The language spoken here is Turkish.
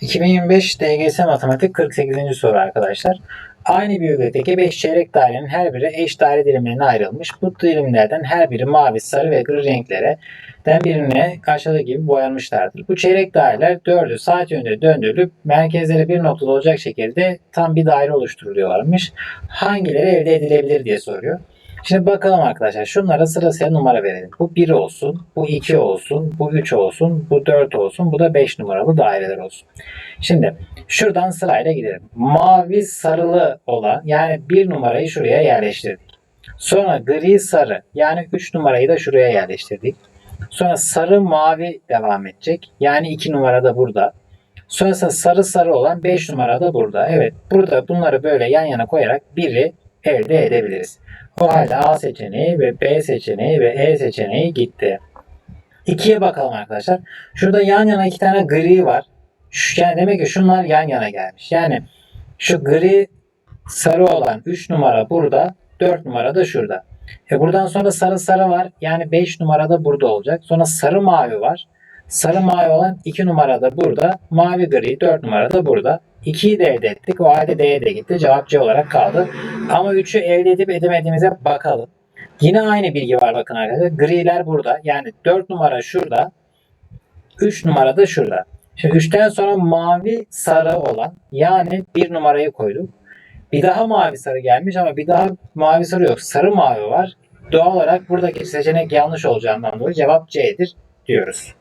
2025 DGS Matematik 48. soru arkadaşlar. Aynı büyüklükteki 5 çeyrek dairenin her biri eş daire dilimlerine ayrılmış. Bu dilimlerden her biri mavi, sarı ve gri renklere den birine aşağıdaki gibi boyanmışlardır. Bu çeyrek daireler 4'ü saat yönünde döndürülüp merkezleri bir noktada olacak şekilde tam bir daire oluşturuluyorlarmış. Hangileri elde edilebilir diye soruyor. Şimdi bakalım arkadaşlar. Şunlara sırasıyla numara verelim. Bu 1 olsun, bu 2 olsun, bu 3 olsun, bu 4 olsun, bu da 5 numaralı daireler olsun. Şimdi şuradan sırayla gidelim. Mavi sarılı olan yani 1 numarayı şuraya yerleştirdik. Sonra gri sarı yani 3 numarayı da şuraya yerleştirdik. Sonra sarı mavi devam edecek. Yani 2 numara da burada. Sonrasında sarı sarı olan 5 numara da burada. Evet burada bunları böyle yan yana koyarak biri elde edebiliriz. O halde A seçeneği ve B seçeneği ve E seçeneği gitti. 2'ye bakalım arkadaşlar. Şurada yan yana iki tane gri var. Yani demek ki şunlar yan yana gelmiş. Yani şu gri sarı olan 3 numara burada, 4 numara da şurada. E buradan sonra sarı sarı var. Yani 5 numara da burada olacak. Sonra sarı mavi var. Sarı mavi olan 2 numara da burada. Mavi gri 4 numara da burada. 2'yi de elde ettik. O halde D'ye de gitti. Cevap C olarak kaldı. Ama 3'ü elde edip edemediğimize bakalım. Yine aynı bilgi var bakın arkadaşlar. Griler burada. Yani 4 numara şurada. 3 numara da şurada. Şimdi 3'ten sonra mavi sarı olan yani 1 numarayı koyduk. Bir daha mavi sarı gelmiş ama bir daha mavi sarı yok. Sarı mavi var. Doğal olarak buradaki seçenek yanlış olacağından dolayı cevap C'dir diyoruz.